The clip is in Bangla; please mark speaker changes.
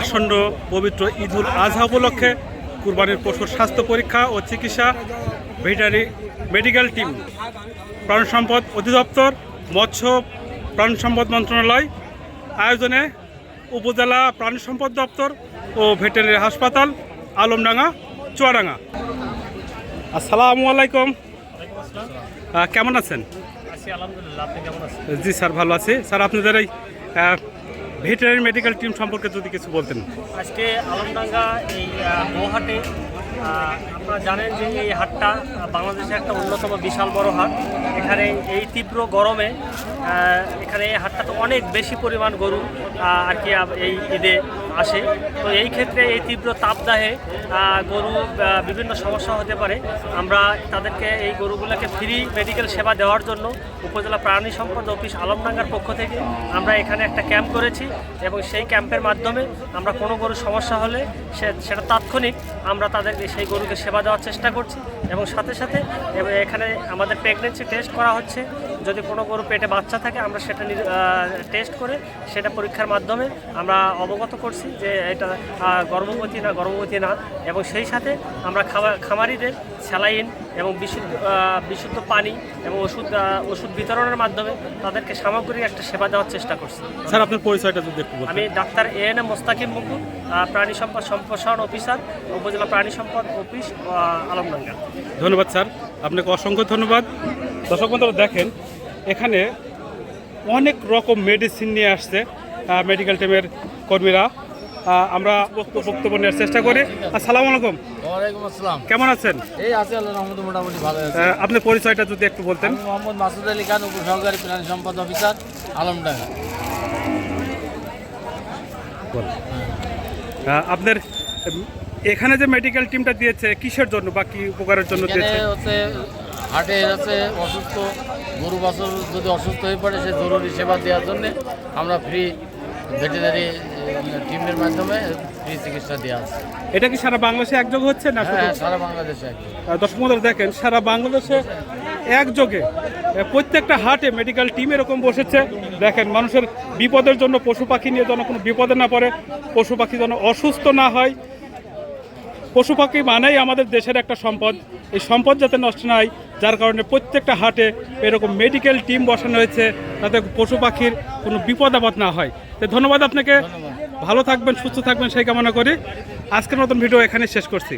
Speaker 1: আসন্ন পবিত্র ঈদুল আজহা উপলক্ষে কুরবানির পশুর স্বাস্থ্য পরীক্ষা ও চিকিৎসা ভেটেরিনারি মেডিকেল টিম প্রাণ সম্পদ অধিদপ্তর মৎস্য প্রাণ সম্পদ মন্ত্রণালয় আয়োজনে উপজেলা প্রাণী সম্পদ দপ্তর ও ভেটেরিনারি হাসপাতাল আলমডাঙ্গা চুয়াডাঙ্গা। আসসালামু আলাইকুম। কেমন আছেন? জি স্যার ভালো আছি। স্যার আপনাদের এই ভেটেরিনারি মেডিকেল টিম সম্পর্কে যদি কিছু বলতেন।
Speaker 2: আজকে আলমডাঙ্গা এই গৌহাটে আপনারা জানেন যে এই হাটটা বাংলাদেশের একটা অন্যতম বিশাল বড় হাট। এখানে এই তীব্র গরমে এখানে এই হাটটাতে অনেক বেশি পরিমাণ গরু আর কি এই ঈদে আসে। তো এই ক্ষেত্রে এই তীব্র তাপদাহে গরু বিভিন্ন সমস্যা হতে পারে। আমরা তাদেরকে এই গরুগুলোকে ফ্রি মেডিকেল সেবা দেওয়ার জন্য উপজেলা প্রাণী সম্পদ অফিস আলমডাঙ্গার পক্ষ থেকে আমরা এখানে একটা ক্যাম্প করেছি এবং সেই ক্যাম্পের মাধ্যমে আমরা কোনো গরুর সমস্যা হলে সেটা তাৎক্ষণিক আমরা তাদেরকে সেই গরুকে সেবা দেওয়ার চেষ্টা করছি এবং সাথে সাথে এখানে আমাদের প্রেগনেন্সি টেস্ট করা হচ্ছে। যদি কোনো গরু পেটে বাচ্চা থাকে, আমরা সেটা টেস্ট করে সেটা পরীক্ষার মাধ্যমে আমরা অবগত করছি যে এটা গর্ভবতী না গর্ভবতী না। এবং সেই সাথে আমরা খামা- খামারিদের স্যালাইন এবং বিশুদ্ধ বিশুদ্ধ পানি এবং ওষুধ ওষুধ বিতরণের মাধ্যমে তাদেরকে সামগ্রিক একটা সেবা দেওয়ার চেষ্টা করছি।
Speaker 1: স্যার আপনার পরিচয়টা যদি একটু
Speaker 2: আমি doctor A N M Mostakim Mukul প্রাণী সম্পদ সম্প্রসারণ অফিসার উপজেলা প্রাণী সম্পদ অফিস আলমডাঙ্গা।
Speaker 1: ধন্যবাদ স্যার। আপনাকে অসংখ্য ধন্যবাদ। দর্শক বন্ধুরা দেখেন এখানে অনেক রকম মেডিসিন নিয়ে আসছে মেডিকেল টিমের কর্মীরা। আমরা বক্তব্য নেওয়ার চেষ্টা করি। আসসালামু আলাইকুম।
Speaker 3: ওয়ালাইকুম আসসালাম।
Speaker 1: কেমন আছেন?
Speaker 3: এই আছে রহমত মোটামুটি ভালো আছে।
Speaker 1: আহ, আপনার পরিচয়টা যদি একটু বলতেন।
Speaker 3: মোহাম্মদ মাসুদ আলী খান উপসহকারী প্রাণী সম্পদ অফিসার আলমডাঙ্গা
Speaker 1: আপনার এখানে যে মেডিকেল টিমটা দিয়েছে কিসের জন্য বা কি উপকারের জন্য দিয়েছে?
Speaker 3: হচ্ছে হাটে আছে অসুস্থ গরু বাছর যদি অসুস্থ হয়ে পড়ে সে জরুরি সেবা দেওয়ার জন্য আমরা ফ্রি ভেটেনারি টিমের মাধ্যমে ফ্রি চিকিৎসা দেওয়া আছে।
Speaker 1: এটা কি সারা বাংলাদেশে একযোগে হচ্ছে না
Speaker 3: হ্যাঁ সারা বাংলাদেশে
Speaker 1: দর্শক বন্ধুরা দেখেন সারা বাংলাদেশে একযোগে প্রত্যেকটা হাটে মেডিকেল টিম এরকম বসেছে। দেখেন মানুষের বিপদের জন্য পশু পাখি নিয়ে যেন কোনো বিপদে না পড়ে পশু পাখি যেন অসুস্থ না হয়। পশু পাখি মানেই আমাদের দেশের একটা সম্পদ। এই সম্পদ যাতে নষ্ট না হয় যার কারণে প্রত্যেকটা হাটে এরকম মেডিকেল টিম বসানো হয়েছে যাতে পশু পাখির কোনো বিপদ আপদ না হয়। ধন্যবাদ আপনাকে। ভালো থাকবেন সুস্থ থাকবেন সেই কামনা করি। আজকের মতন ভিডিও এখানে শেষ করছি।